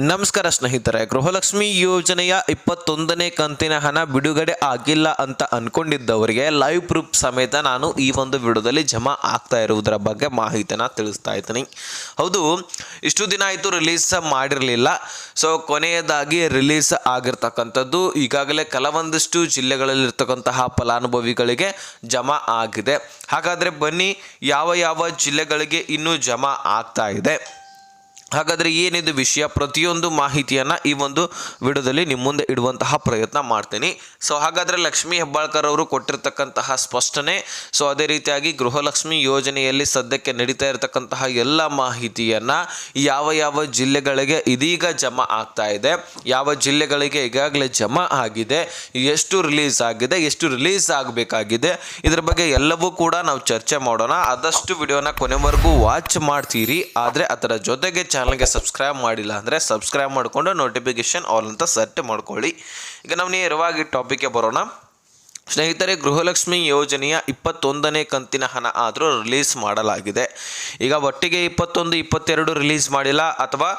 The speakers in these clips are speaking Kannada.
ನಮಸ್ಕಾರ ಸ್ನೇಹಿತರೆ, ಗೃಹಲಕ್ಷ್ಮಿ ಯೋಜನೆಯ ಇಪ್ಪತ್ತೊಂದನೇ ಕಂತಿನ ಹಣ ಬಿಡುಗಡೆ ಆಗಿಲ್ಲ ಅಂತ ಅನ್ಕೊಂಡಿದ್ದವರಿಗೆ ಲೈವ್ ಪ್ರೂಫ್ ಸಮೇತ ನಾನು ಈ ಒಂದು ವಿಡಿಯೋದಲ್ಲಿ ಜಮಾ ಆಗ್ತಾ ಇರುವುದರ ಬಗ್ಗೆ ಮಾಹಿತಿನ ತಿಳಿಸ್ತಾ ಇದ್ದೀನಿ. ಹೌದು, ಇಷ್ಟು ದಿನ ಆಯಿತು ರಿಲೀಸ್ ಮಾಡಿರಲಿಲ್ಲ. ಸೊ ಕೊನೆಯದಾಗಿ ರಿಲೀಸ್ ಆಗಿರ್ತಕ್ಕಂಥದ್ದು ಈಗಾಗಲೇ ಕೆಲವೊಂದಿಷ್ಟು ಜಿಲ್ಲೆಗಳಲ್ಲಿರ್ತಕ್ಕಂತಹ ಫಲಾನುಭವಿಗಳಿಗೆ ಜಮಾ ಆಗಿದೆ. ಹಾಗಾದರೆ ಬನ್ನಿ, ಯಾವ ಯಾವ ಜಿಲ್ಲೆಗಳಿಗೆ ಇನ್ನೂ ಜಮಾ ಆಗ್ತಾ ಇದೆ. ಹಾಗಾದರೆ ಏನಿದು ವಿಷಯ? ಪ್ರತಿಯೊಂದು ಮಾಹಿತಿಯನ್ನು ಈ ಒಂದು ವಿಡಿಯೋದಲ್ಲಿ ನಿಮ್ಮ ಮುಂದೆ ಇಡುವಂತಹ ಪ್ರಯತ್ನ ಮಾಡ್ತೀನಿ. ಸೊ ಹಾಗಾದರೆ ಲಕ್ಷ್ಮೀ ಹೆಬ್ಬಾಳ್ಕರ್ ಅವರು ಕೊಟ್ಟಿರ್ತಕ್ಕಂತಹ ಸ್ಪಷ್ಟನೆ ಸೊ ಅದೇ ರೀತಿಯಾಗಿ ಗೃಹಲಕ್ಷ್ಮಿ ಯೋಜನೆಯಲ್ಲಿ ಸದ್ಯಕ್ಕೆ ನಡೀತಾ ಇರತಕ್ಕಂತಹ ಎಲ್ಲ ಮಾಹಿತಿಯನ್ನು ಯಾವ ಯಾವ ಜಿಲ್ಲೆಗಳಿಗೆ ಇದೀಗ ಜಮಾ ಆಗ್ತಾ ಇದೆ, ಯಾವ ಜಿಲ್ಲೆಗಳಿಗೆ ಈಗಾಗಲೇ ಜಮಾ ಆಗಿದೆ, ಎಷ್ಟು ರಿಲೀಸ್ ಆಗಿದೆ, ಎಷ್ಟು ರಿಲೀಸ್ ಆಗಬೇಕಾಗಿದೆ, ಇದರ ಬಗ್ಗೆ ಎಲ್ಲವೂ ಕೂಡ ನಾವು ಚರ್ಚೆ ಮಾಡೋಣ. ಆದಷ್ಟು ವಿಡಿಯೋನ ಕೊನೆವರೆಗೂ ವಾಚ್ ಮಾಡ್ತೀರಿ. ಆದರೆ ಅದರ ಜೊತೆಗೆ ಚಾನಲ್ಗೆ ಸಬ್ಸ್ಕ್ರೈಬ್ ಮಾಡಿಲ್ಲ ಅಂದರೆ ಸಬ್ಸ್ಕ್ರೈಬ್ ಮಾಡಿಕೊಂಡು ನೋಟಿಫಿಕೇಶನ್ ಆಲ್ ಅಂತ ಸೆಟ್ ಮಾಡ್ಕೊಳ್ಳಿ. ಈಗ ನಾವು ನೇರವಾಗಿ ಟಾಪಿಕ್ಗೆ ಬರೋಣ. ಸ್ನೇಹಿತರೆ, ಗೃಹಲಕ್ಷ್ಮಿ ಯೋಜನೆಯ ಇಪ್ಪತ್ತೊಂದನೇ ಕಂತಿನ ಹಣ ಆದರೂ ರಿಲೀಸ್ ಮಾಡಲಾಗಿದೆ. ಈಗ ಒಟ್ಟಿಗೆ ಇಪ್ಪತ್ತೊಂದು, ಇಪ್ಪತ್ತೆರಡು ರಿಲೀಸ್ ಮಾಡಿಲ್ಲ ಅಥವಾ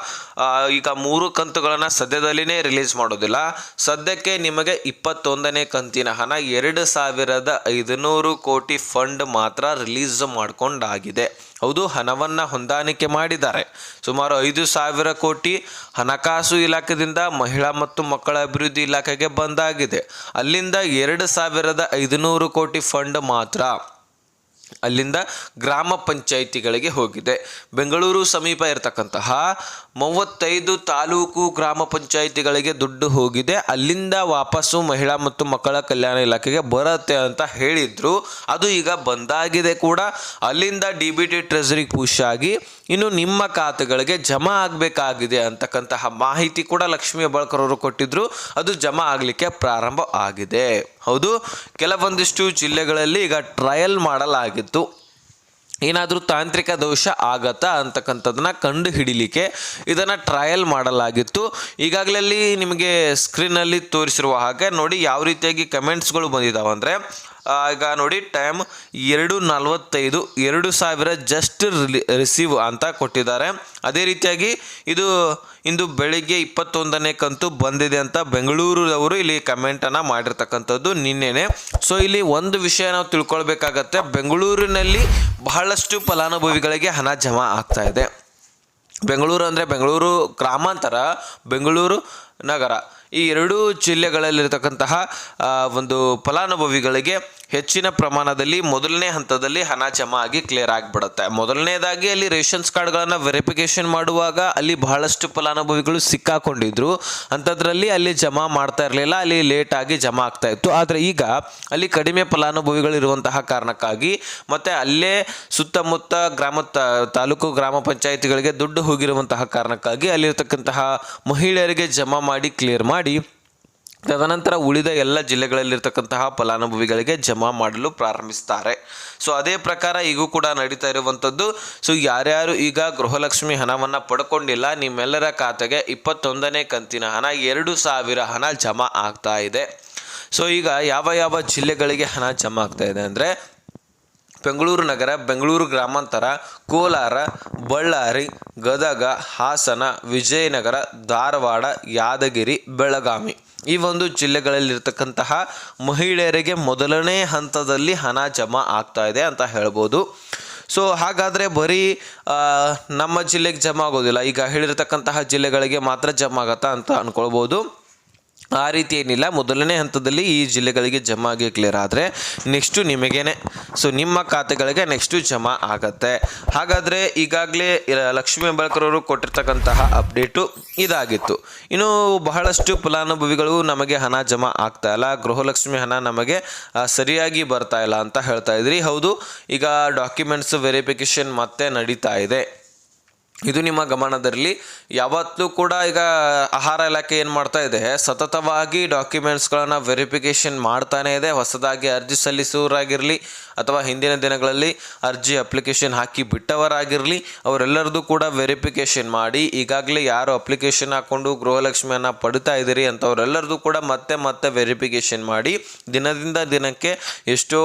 ಈಗ ಮೂರು ಕಂತುಗಳನ್ನು ಸದ್ಯದಲ್ಲಿನೇ ರಿಲೀಸ್ ಮಾಡೋದಿಲ್ಲ. ಸದ್ಯಕ್ಕೆ ನಿಮಗೆ ಇಪ್ಪತ್ತೊಂದನೇ ಕಂತಿನ ಹಣ ಎರಡು ಸಾವಿರದ ಐದುನೂರು ಕೋಟಿ ಫಂಡ್ ಮಾತ್ರ ರಿಲೀಸ್ ಮಾಡಿಕೊಂಡಾಗಿದೆ. ಹೌದು, ಹಣವನ್ನು ಹೊಂದಾಣಿಕೆ ಮಾಡಿದ್ದಾರೆ. ಸುಮಾರು ಐದು ಸಾವಿರ ಕೋಟಿ ಹಣಕಾಸು ಇಲಾಖೆದಿಂದ ಮಹಿಳಾ ಮತ್ತು ಮಕ್ಕಳ ಅಭಿವೃದ್ಧಿ ಇಲಾಖೆಗೆ ಬಂದಾಗಿದೆ. ಅಲ್ಲಿಂದ ಎರಡು ಸಾವಿರದ ಐದುನೂರು ಕೋಟಿ ಫಂಡ್ ಮಾತ್ರ. ಅಲ್ಲಿಂದ ಗ್ರಾಮ ಪಂಚಾಯಿತಿಗಳಿಗೆ ಹೋಗಿದೆ. ಬೆಂಗಳೂರು ಸಮೀಪ ಇರತಕ್ಕಂತಹ ಮೂವತ್ತೈದು ತಾಲೂಕು ಗ್ರಾಮ ಪಂಚಾಯಿತಿಗಳಿಗೆ ದುಡ್ಡು ಹೋಗಿದೆ. ಅಲ್ಲಿಂದ ವಾಪಸ್ಸು ಮಹಿಳಾ ಮತ್ತು ಮಕ್ಕಳ ಕಲ್ಯಾಣ ಇಲಾಖೆಗೆ ಬರುತ್ತೆ ಅಂತ ಹೇಳಿದ್ರು. ಅದು ಈಗ ಬಂದಾಗಿದೆ ಕೂಡ. ಅಲ್ಲಿಂದ D B T treasury push ಆಗಿ ಇನ್ನು ನಿಮ್ಮ ಖಾತೆಗಳಿಗೆ ಜಮಾ ಆಗಬೇಕಾಗಿದೆ ಅಂತಕ್ಕಂತಹ ಮಾಹಿತಿ ಕೂಡ ಲಕ್ಷ್ಮೀ ಹೆಬ್ಬಾಳ್ಕರ್ ಅವರು ಕೊಟ್ಟಿದ್ರು. ಅದು ಜಮಾ ಆಗಲಿಕ್ಕೆ ಪ್ರಾರಂಭ ಆಗಿದೆ. ಹೌದು, ಕೆಲವೊಂದಿಷ್ಟು ಜಿಲ್ಲೆಗಳಲ್ಲಿ ಈಗ ಟ್ರಯಲ್ ಮಾಡಲಾಗಿತ್ತು. ಏನಾದರೂ ತಾಂತ್ರಿಕ ದೋಷ ಆಗತ್ತಾ ಅಂತಕ್ಕಂಥದ್ದನ್ನ ಕಂಡು ಹಿಡಿಲಿಕ್ಕೆ ಇದನ್ನು ಟ್ರಯಲ್ ಮಾಡಲಾಗಿತ್ತು. ಈಗಾಗಲೇ ನಿಮಗೆ ಸ್ಕ್ರೀನಲ್ಲಿ ತೋರಿಸಿರುವ ಹಾಗೆ ನೋಡಿ, ಯಾವ ರೀತಿಯಾಗಿ ಕಮೆಂಟ್ಸ್ಗಳು ಬಂದಿದ್ದಾವೆ ಅಂದರೆ ಈಗ ನೋಡಿ, ಟೈಮ್ ಎರಡು ನಲವತ್ತೈದು, ಎರಡು ಸಾವಿರ ಜಸ್ಟ್ ರಿಸೀವ್ ಅಂತ ಕೊಟ್ಟಿದ್ದಾರೆ. ಅದೇ ರೀತಿಯಾಗಿ ಇದು ಇಂದು ಬೆಳಿಗ್ಗೆ ಇಪ್ಪತ್ತೊಂದನೇ ಕಂತು ಬಂದಿದೆ ಅಂತ ಬೆಂಗಳೂರವರು ಇಲ್ಲಿ ಕಮೆಂಟನ್ನು ಮಾಡಿರ್ತಕ್ಕಂಥದ್ದು ನಿನ್ನೆನೆ. ಸೊ, ಇಲ್ಲಿ ಒಂದು ವಿಷಯ ನಾವು ತಿಳ್ಕೊಳ್ಬೇಕಾಗತ್ತೆ. ಬೆಂಗಳೂರಿನಲ್ಲಿ ಬಹಳಷ್ಟು ಫಲಾನುಭವಿಗಳಿಗೆ ಹಣ ಜಮಾ ಆಗ್ತಾ ಇದೆ. ಬೆಂಗಳೂರು ಅಂದರೆ ಬೆಂಗಳೂರು ಗ್ರಾಮಾಂತರ, ಬೆಂಗಳೂರು ನಗರ. ಈ ಎರಡೂ ಜಿಲ್ಲೆಗಳಲ್ಲಿರತಕ್ಕಂತಹ ಒಂದು ಫಲಾನುಭವಿಗಳಿಗೆ ಹೆಚ್ಚಿನ ಪ್ರಮಾಣದಲ್ಲಿ ಮೊದಲನೇ ಹಂತದಲ್ಲಿ ಹಣ ಜಮಾ ಆಗಿ ಕ್ಲಿಯರ್ ಆಗಿಬಿಡುತ್ತೆ. ಮೊದಲನೇದಾಗಿ ಅಲ್ಲಿ ರೇಷನ್ಸ್ ಕಾರ್ಡ್ಗಳನ್ನು ವೆರಿಫಿಕೇಶನ್ ಮಾಡುವಾಗ ಅಲ್ಲಿ ಬಹಳಷ್ಟು ಫಲಾನುಭವಿಗಳು ಸಿಕ್ಕಾಕೊಂಡಿದ್ರು. ಅಂಥದ್ರಲ್ಲಿ ಅಲ್ಲಿ ಜಮಾ ಮಾಡ್ತಾ ಇರಲಿಲ್ಲ, ಅಲ್ಲಿ ಲೇಟ್ ಆಗಿ ಜಮಾ ಆಗ್ತಾ ಇತ್ತು. ಆದರೆ ಈಗ ಅಲ್ಲಿ ಕಡಿಮೆ ಫಲಾನುಭವಿಗಳು ಇರುವಂತಹ ಕಾರಣಕ್ಕಾಗಿ ಮತ್ತು ಅಲ್ಲೇ ಸುತ್ತಮುತ್ತ ಗ್ರಾಮ ತಾಲೂಕು ಗ್ರಾಮ ಪಂಚಾಯಿತಿಗಳಿಗೆ ದುಡ್ಡು ಹೋಗಿರುವಂತಹ ಕಾರಣಕ್ಕಾಗಿ ಅಲ್ಲಿರ್ತಕ್ಕಂತಹ ಮಹಿಳೆಯರಿಗೆ ಜಮಾ ಮಾಡಿ ಕ್ಲಿಯರ್ ಮಾಡಿ ತದನಂತರ ಉಳಿದ ಎಲ್ಲ ಜಿಲ್ಲೆಗಳಲ್ಲಿರ್ತಕ್ಕಂತಹ ಫಲಾನುಭವಿಗಳಿಗೆ ಜಮಾ ಮಾಡಲು ಪ್ರಾರಂಭಿಸ್ತಾರೆ. ಸೊ ಅದೇ ಪ್ರಕಾರ ಈಗೂ ಕೂಡ ನಡೀತಾ ಇರುವಂಥದ್ದು. ಸೊ ಯಾರ್ಯಾರು ಈಗ ಗೃಹಲಕ್ಷ್ಮಿ ಹಣವನ್ನು ಪಡ್ಕೊಂಡಿಲ್ಲ, ನಿಮ್ಮೆಲ್ಲರ ಖಾತೆಗೆ ಇಪ್ಪತ್ತೊಂದನೇ ಕಂತಿನ ಹಣ, ಎರಡು ಸಾವಿರ ಹಣ ಜಮಾ ಆಗ್ತಾ ಇದೆ. ಸೊ ಈಗ ಯಾವ ಯಾವ ಜಿಲ್ಲೆಗಳಿಗೆ ಹಣ ಜಮಾ ಆಗ್ತಾ ಇದೆ ಅಂದರೆ, ಬೆಂಗಳೂರು ನಗರ, ಬೆಂಗಳೂರು ಗ್ರಾಮಾಂತರ, ಕೋಲಾರ, ಬಳ್ಳಾರಿ, ಗದಗ, ಹಾಸನ, ವಿಜಯನಗರ, ಧಾರವಾಡ, ಯಾದಗಿರಿ, ಬೆಳಗಾವಿ. ಈ ಒಂದು ಜಿಲ್ಲೆಗಳಲ್ಲಿರ್ತಕ್ಕಂತಹ ಮಹಿಳೆಯರಿಗೆ ಮೊದಲನೇ ಹಂತದಲ್ಲಿ ಹಣ ಜಮಾ ಆಗ್ತಾ ಇದೆ ಅಂತ ಹೇಳ್ಬೋದು. ಸೊ ಹಾಗಾದರೆ ಬರೀ ನಮ್ಮ ಜಿಲ್ಲೆಗೆ ಜಮಾ ಆಗೋದಿಲ್ಲ. ಈಗ ಹೇಳಿರ್ತಕ್ಕಂತಹ ಜಿಲ್ಲೆಗಳಿಗೆ ಮಾತ್ರ ಜಮಾ ಆಗತ್ತಾ ಅಂತ ಅಂದ್ಕೊಳ್ಬೋದು ಆ ರೀತಿ ಏನಿಲ್ಲ. ಮೊದಲನೇ ಹಂತದಲ್ಲಿ ಈ ಜಿಲ್ಲೆಗಳಿಗೆ ಜಮಾ ಆಗಿ ಕ್ಲಿಯರ್ ಆದರೆ ನೆಕ್ಸ್ಟು ನಿಮಗೇನೆ. ಸೊ ನಿಮ್ಮ ಖಾತೆಗಳಿಗೆ ನೆಕ್ಸ್ಟು ಜಮಾ ಆಗತ್ತೆ. ಹಾಗಾದರೆ ಈಗಾಗಲೇ ಲಕ್ಷ್ಮೀ ಅವರು ಕೊಟ್ಟಿರ್ತಕ್ಕಂತಹ ಅಪ್ಡೇಟು ಇದಾಗಿತ್ತು. ಇನ್ನು ಬಹಳಷ್ಟು ಫಲಾನುಭವಿಗಳು ನಮಗೆ ಹಣ ಜಮಾ ಆಗ್ತಾ ಇಲ್ಲ. ಗೃಹಲಕ್ಷ್ಮಿ ಹಣ ನಮಗೆ ಸರಿಯಾಗಿ ಬರ್ತಾ ಇಲ್ಲ ಅಂತ ಹೇಳ್ತಾ ಇದ್ರಿ. ಹೌದು, ಈಗ ಡಾಕ್ಯುಮೆಂಟ್ಸ್ ವೆರಿಫಿಕೇಷನ್ ಮತ್ತೆ ನಡೀತಾ ಇದೆ. ಇದು ನಿಮ್ಮ ಗಮನದಲ್ಲಿ. ಯಾವತ್ತೂ ಕೂಡ ಈಗ ಆಹಾರ ಇಲಾಖೆ ಏನು ಮಾಡ್ತಾ ಇದೆ, ಸತತವಾಗಿ ಡಾಕ್ಯುಮೆಂಟ್ಸ್ಗಳನ್ನು ವೆರಿಫಿಕೇಷನ್ ಮಾಡ್ತಾನೇ ಇದೆ. ಹೊಸದಾಗಿ ಅರ್ಜಿ ಸಲ್ಲಿಸುವವರಾಗಿರಲಿ ಅಥವಾ ಹಿಂದಿನ ದಿನಗಳಲ್ಲಿ ಅರ್ಜಿ ಅಪ್ಲಿಕೇಶನ್ ಹಾಕಿ ಬಿಟ್ಟವರಾಗಿರಲಿ ಅವರೆಲ್ಲರದು ಕೂಡ ವೆರಿಫಿಕೇಷನ್ ಮಾಡಿ, ಈಗಾಗಲೇ ಯಾರು ಅಪ್ಲಿಕೇಶನ್ ಹಾಕ್ಕೊಂಡು ಗೃಹಲಕ್ಷ್ಮಿಯನ್ನು ಪಡಿತಾ ಇದ್ದೀರಿ ಅಂತವರೆಲ್ಲರದ್ದು ಕೂಡ ಮತ್ತೆ ಮತ್ತೆ ವೆರಿಫಿಕೇಷನ್ ಮಾಡಿ, ದಿನದಿಂದ ದಿನಕ್ಕೆ ಎಷ್ಟೋ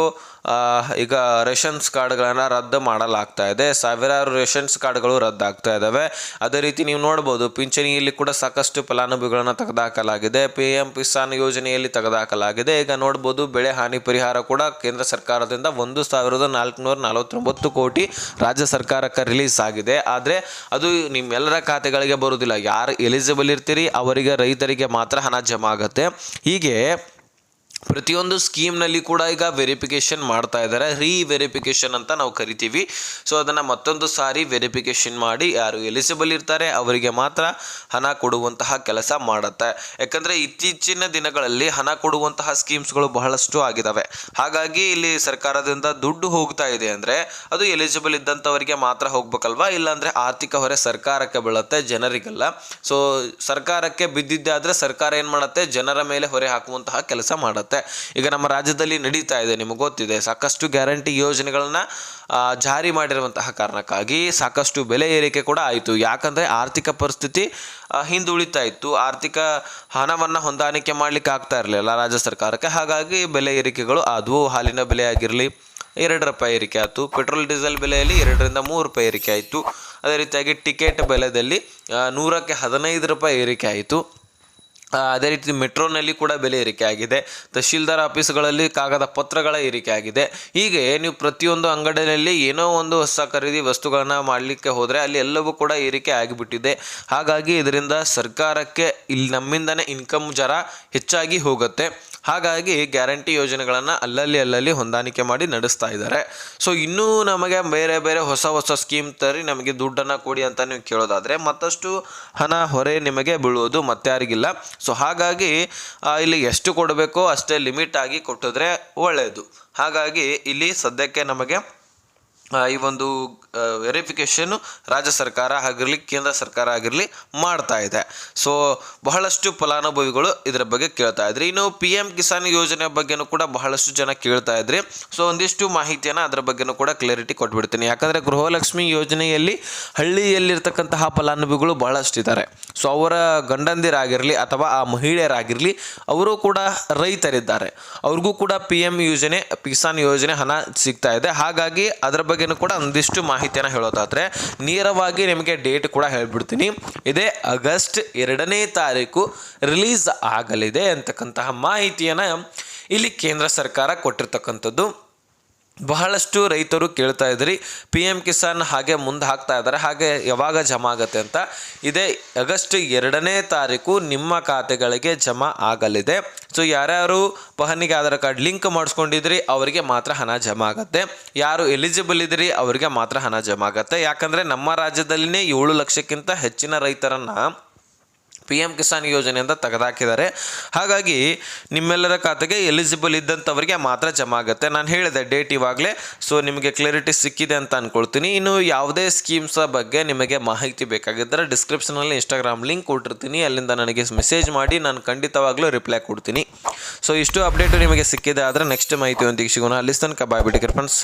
ಈಗ ರೇಷನ್ಸ್ ಕಾರ್ಡ್ಗಳನ್ನು ರದ್ದು ಮಾಡಲಾಗ್ತಾ ಇದೆ. ಸಾವಿರಾರು ರೇಷನ್ಸ್ ಕಾರ್ಡ್ಗಳು ರದ್ದಾಗ್ತಾ ಇದ್ದಾವೆ ಅದೇ ರೀತಿ ನೀವು ನೋಡ್ಬೋದು, ಪಿಂಚಣಿಯಲ್ಲಿ ಕೂಡ ಸಾಕಷ್ಟು ಫಲಾನುಭವಿಗಳನ್ನು ತೆಗೆದುಹಾಕಲಾಗಿದೆ. ಪಿ ಎಂ ಕಿಸಾನ್ ಯೋಜನೆಯಲ್ಲಿ ತೆಗೆದುಹಾಕಲಾಗಿದೆ. ಈಗ ನೋಡ್ಬೋದು, ಬೆಳೆ ಹಾನಿ ಪರಿಹಾರ ಕೂಡ ಕೇಂದ್ರ ಸರ್ಕಾರದಿಂದ ಒಂದು ಸಾವಿರದ ನಾಲ್ಕುನೂರ ನಲವತ್ತೊಂಬತ್ತು ಕೋಟಿ ರಾಜ್ಯ ಸರ್ಕಾರಕ್ಕೆ ರಿಲೀಸ್ ಆಗಿದೆ. ಆದರೆ ಅದು ನಿಮ್ಮೆಲ್ಲರ ಖಾತೆಗಳಿಗೆ ಬರುವುದಿಲ್ಲ. ಯಾರು ಎಲಿಜಿಬಲ್ ಇರ್ತೀರಿ, ಅವರಿಗೆ ರೈತರಿಗೆ ಮಾತ್ರ ಹಣ ಜಮಾ ಆಗುತ್ತೆ. ಹೀಗೆ ಪ್ರತಿಯೊಂದು ಸ್ಕೀಮ್ನಲ್ಲಿ ಕೂಡ ಈಗ ವೆರಿಫಿಕೇಷನ್ ಮಾಡ್ತಾ ಇದ್ದಾರೆ. ರೀ ವೆರಿಫಿಕೇಷನ್ ಅಂತ ನಾವು ಕರಿತೀವಿ. ಸೊ, ಅದನ್ನು ಮತ್ತೊಂದು ಸಾರಿ ವೆರಿಫಿಕೇಷನ್ ಮಾಡಿ ಯಾರು ಎಲಿಜಿಬಲ್ ಇರ್ತಾರೆ ಅವರಿಗೆ ಮಾತ್ರ ಹಣ ಕೊಡುವಂತಹ ಕೆಲಸ ಮಾಡುತ್ತೆ. ಯಾಕಂದರೆ ಇತ್ತೀಚಿನ ದಿನಗಳಲ್ಲಿ ಹಣ ಕೊಡುವಂತಹ ಸ್ಕೀಮ್ಸ್ಗಳು ಬಹಳಷ್ಟು ಆಗಿದ್ದಾವೆ ಹಾಗಾಗಿ ಇಲ್ಲಿ ಸರ್ಕಾರದಿಂದ ದುಡ್ಡು ಹೋಗ್ತಾ ಇದೆ ಅಂದರೆ ಅದು ಎಲಿಜಿಬಲ್ ಇದ್ದಂಥವರಿಗೆ ಮಾತ್ರ ಹೋಗ್ಬೇಕಲ್ವಾ? ಇಲ್ಲಾಂದರೆ ಆರ್ಥಿಕ ಹೊರೆ ಸರ್ಕಾರಕ್ಕೆ ಬೀಳುತ್ತೆ ಜನರಿಗಲ್ಲ. ಸೊ, ಸರ್ಕಾರಕ್ಕೆ ಬಿದ್ದಿದ್ದೆ ಆದರೆ ಸರ್ಕಾರ ಏನು ಮಾಡುತ್ತೆ? ಜನರ ಮೇಲೆ ಹೊರೆ ಹಾಕುವಂತಹ ಕೆಲಸ ಮಾಡುತ್ತೆ. ಈಗ ನಮ್ಮ ರಾಜ್ಯದಲ್ಲಿ ನಡೀತಾ ಇದೆ, ನಿಮಗೆ ಗೊತ್ತಿದೆ, ಸಾಕಷ್ಟು ಗ್ಯಾರಂಟಿ ಯೋಜನೆಗಳನ್ನು ಜಾರಿ ಮಾಡಿರುವಂತಹ ಕಾರಣಕ್ಕಾಗಿ ಸಾಕಷ್ಟು ಬೆಲೆ ಏರಿಕೆ ಕೂಡ ಆಯಿತು. ಯಾಕಂದರೆ ಆರ್ಥಿಕ ಪರಿಸ್ಥಿತಿ ಹಿಂದುಳಿತಾ ಇತ್ತು. ಆರ್ಥಿಕ ಹಣವನ್ನು ಹೊಂದಾಣಿಕೆ ಮಾಡಲಿಕ್ಕೆ ಆಗ್ತಾ ಇರಲಿಲ್ಲ ರಾಜ್ಯ ಸರ್ಕಾರಕ್ಕೆ. ಹಾಗಾಗಿ ಬೆಲೆ ಏರಿಕೆಗಳು ಆದವು. ಹಾಲಿನ ಬೆಲೆ ಆಗಿರಲಿ, ಎರಡು ರೂಪಾಯಿ ಏರಿಕೆ ಆಯಿತು. ಪೆಟ್ರೋಲ್, ಡೀಸೆಲ್ ಬೆಲೆಯಲ್ಲಿ ಎರಡರಿಂದ ಮೂರು ರೂಪಾಯಿ ಏರಿಕೆ ಆಯಿತು. ಅದೇ ರೀತಿಯಾಗಿ ಟಿಕೆಟ್ ಬೆಲೆಯಲ್ಲಿ ನೂರಕ್ಕೆ ಹದಿನೈದು ರೂಪಾಯಿ ಏರಿಕೆ ಆಯಿತು. ಅದೇ ರೀತಿ ಮೆಟ್ರೋನಲ್ಲಿ ಕೂಡ ಬೆಲೆ ಏರಿಕೆ ಆಗಿದೆ ತಹಶೀಲ್ದಾರ್ ಆಫೀಸ್ಗಳಲ್ಲಿ ಕಾಗದ ಪತ್ರಗಳ ಏರಿಕೆ ಆಗಿದೆ ಹೀಗೆ ನೀವು ಪ್ರತಿಯೊಂದು ಅಂಗಡಿಯಲ್ಲಿ ಏನೋ ಒಂದು ಹೊಸ ಖರೀದಿ ವಸ್ತುಗಳನ್ನು ಮಾಡಲಿಕ್ಕೆ ಹೋದರೆ ಅಲ್ಲಿ ಎಲ್ಲವೂ ಕೂಡ ಏರಿಕೆ ಆಗಿಬಿಟ್ಟಿದೆ. ಹಾಗಾಗಿ ಇದರಿಂದ ಸರ್ಕಾರಕ್ಕೆ ಇಲ್ಲಿ ನಮ್ಮಿಂದನೇ ಇನ್ಕಮ್ ಜರ ಹೆಚ್ಚಾಗಿ ಹೋಗುತ್ತೆ. ಹಾಗಾಗಿ ಗ್ಯಾರಂಟಿ ಯೋಜನೆಗಳನ್ನು ಅಲ್ಲಲ್ಲಿ ಅಲ್ಲಲ್ಲಿ ಹೊಂದಾಣಿಕೆ ಮಾಡಿ ನಡೆಸ್ತಾ ಇದ್ದಾರೆ. ಸೊ ಇನ್ನೂ ನಮಗೆ ಬೇರೆ ಬೇರೆ ಹೊಸ ಹೊಸ ಸ್ಕೀಮ್ ತರಿ ನಮಗೆ ದುಡ್ಡನ್ನು ಕೊಡಿ ಅಂತ ನೀವು ಕೇಳೋದಾದರೆ, ಮತ್ತಷ್ಟು ಹಣ ಹೊರೆ ನಿಮಗೆ ಬೀಳುವುದು ಮತ್ತಾರಿಗಿಲ್ಲ. ಸೊ ಹಾಗಾಗಿ ಇಲ್ಲಿ ಎಷ್ಟು ಕೊಡಬೇಕೋ ಅಷ್ಟೇ ಲಿಮಿಟ್ ಆಗಿ ಕೊಟ್ಟಿದ್ರೆ ಒಳ್ಳೆಯದು ಹಾಗಾಗಿ, ಇಲ್ಲಿ ಸದ್ಯಕ್ಕೆ ನಮಗೆ ಈ ಒಂದು ವೆರಿಫಿಕೇಷನ್ನು ರಾಜ್ಯ ಸರ್ಕಾರ ಆಗಿರಲಿ, ಕೇಂದ್ರ ಸರ್ಕಾರ ಆಗಿರಲಿ ಮಾಡ್ತಾ ಇದೆ. ಸೊ ಬಹಳಷ್ಟು ಫಲಾನುಭವಿಗಳು ಇದರ ಬಗ್ಗೆ ಕೇಳ್ತಾ ಇದ್ರಿ. ಇನ್ನು ಪಿ ಎಂ ಕಿಸಾನ್ ಯೋಜನೆ ಬಗ್ಗೆನೂ ಕೂಡ ಬಹಳಷ್ಟು ಜನ ಕೇಳ್ತಾ ಇದ್ರಿ. ಸೊ ಒಂದಿಷ್ಟು ಮಾಹಿತಿಯನ್ನು ಅದರ ಬಗ್ಗೆನೂ ಕೂಡ ಕ್ಲಾರಿಟಿ ಕೊಟ್ಬಿಡ್ತೀನಿ. ಯಾಕಂದರೆ ಗೃಹಲಕ್ಷ್ಮಿ ಯೋಜನೆಯಲ್ಲಿ ಹಳ್ಳಿಯಲ್ಲಿರ್ತಕ್ಕಂತಹ ಫಲಾನುಭವಿಗಳು ಬಹಳಷ್ಟು ಇದ್ದಾರೆ ಸೊ ಅವರ ಗಂಡಂದಿರಾಗಿರಲಿ ಅಥವಾ ಆ ಮಹಿಳೆಯರಾಗಿರಲಿ, ಅವರು ಕೂಡ ರೈತರಿದ್ದಾರೆ. ಅವ್ರಿಗೂ ಕೂಡ ಪಿ ಯೋಜನೆ ಕಿಸಾನ್ ಯೋಜನೆ ಹಣ ಸಿಗ್ತಾ ಇದೆ. ಹಾಗಾಗಿ ಅದರ ಬಗ್ಗೆನೂ ಕೂಡ ಒಂದಿಷ್ಟು ಮಾಹಿತಿಯನ್ನು ಹೇಳೋದಾದರೆ, ನೇರವಾಗಿ ನಿಮಗೆ ಡೇಟ್ ಕೂಡ ಹೇಳ್ಬಿಡ್ತೀನಿ. ಇದೇ ಆಗಸ್ಟ್ ಎರಡನೇ ತಾರೀಕು ರಿಲೀಸ್ ಆಗಲಿದೆ ಅಂತಕ್ಕಂತಹ ಮಾಹಿತಿಯನ್ನು ಇಲ್ಲಿ ಕೇಂದ್ರ ಸರ್ಕಾರ ಕೊಟ್ಟಿರ್ತಕ್ಕಂಥದ್ದು. ಬಹಳಷ್ಟು ರೈತರು ಕೇಳ್ತಾ ಇದ್ರಿ. ಪಿ ಎಂ ಕಿಸಾನ್ ಹಾಗೆ ಮುಂದೆ ಹಾಕ್ತಾ ಇದ್ದಾರೆ ಹಾಗೆ ಯಾವಾಗ ಜಮಾ ಆಗುತ್ತೆ ಅಂತ. ಇದೇ ಆಗಸ್ಟ್ ಎರಡನೇ ತಾರೀಕು ನಿಮ್ಮ ಖಾತೆಗಳಿಗೆ ಜಮಾ ಆಗಲಿದೆ. ಸೊ ಯಾರ್ಯಾರು ಪಹನಿಗೆ ಆಧಾರ್ ಕಾರ್ಡ್ ಲಿಂಕ್ ಮಾಡಿಸ್ಕೊಂಡಿದ್ರಿ, ಅವರಿಗೆ ಮಾತ್ರ ಹಣ ಜಮಾ ಆಗುತ್ತೆ. ಯಾರು ಎಲಿಜಿಬಲ್ ಇದ್ರಿ, ಅವರಿಗೆ ಮಾತ್ರ ಹಣ ಜಮಾ ಆಗುತ್ತೆ. ಯಾಕಂದರೆ ನಮ್ಮ ರಾಜ್ಯದಲ್ಲಿನೇ ಏಳು ಲಕ್ಷಕ್ಕಿಂತ ಹೆಚ್ಚಿನ ರೈತರನ್ನು ಪಿ ಎಂ ಕಿಸಾನ್ ಯೋಜನೆಯಿಂದ ತೆಗೆದಾಕಿದ್ದಾರೆ. ಹಾಗಾಗಿ ನಿಮ್ಮೆಲ್ಲರ ಖಾತೆಗೆ ಎಲಿಜಿಬಲ್ ಇದ್ದಂಥವರಿಗೆ ಮಾತ್ರ ಜಮಾ ಆಗುತ್ತೆ. ನಾನು ಹೇಳಿದೆ ಡೇಟ್ ಇವಾಗಲೇ ಸೊ ನಿಮಗೆ ಕ್ಲಾರಿಟಿ ಸಿಕ್ಕಿದೆ ಅಂತ ಅಂದ್ಕೊಳ್ತೀನಿ ಇನ್ನು ಯಾವುದೇ ಸ್ಕೀಮ್ಸ ಬಗ್ಗೆ ನಿಮಗೆ ಮಾಹಿತಿ ಬೇಕಾಗಿದ್ದರೆ ಡಿಸ್ಕ್ರಿಪ್ಷನಲ್ಲಿ ಇನ್ಸ್ಟಾಗ್ರಾಮ್ ಲಿಂಕ್ ಕೊಟ್ಟಿರ್ತೀನಿ. ಅಲ್ಲಿಂದ ನನಗೆ ಮೆಸೇಜ್ ಮಾಡಿ, ನಾನು ಖಂಡಿತವಾಗ್ಲೂ ರಿಪ್ಲೈ ಕೊಡ್ತೀನಿ. ಸೊ ಇಷ್ಟು ಅಪ್ಡೇಟು ನಿಮಗೆ ಸಿಕ್ಕಿದೆ, ಆದರೆ ನೆಕ್ಸ್ಟ್ ಮಾಹಿತಿಯೊಂದಿಗೆ ಸಿಗೋಣ. ಅಲ್ಲಿ ತನಕ ಬಾಯ್ ಬಿಡಿ ಫ್ರೆಂಡ್ಸ್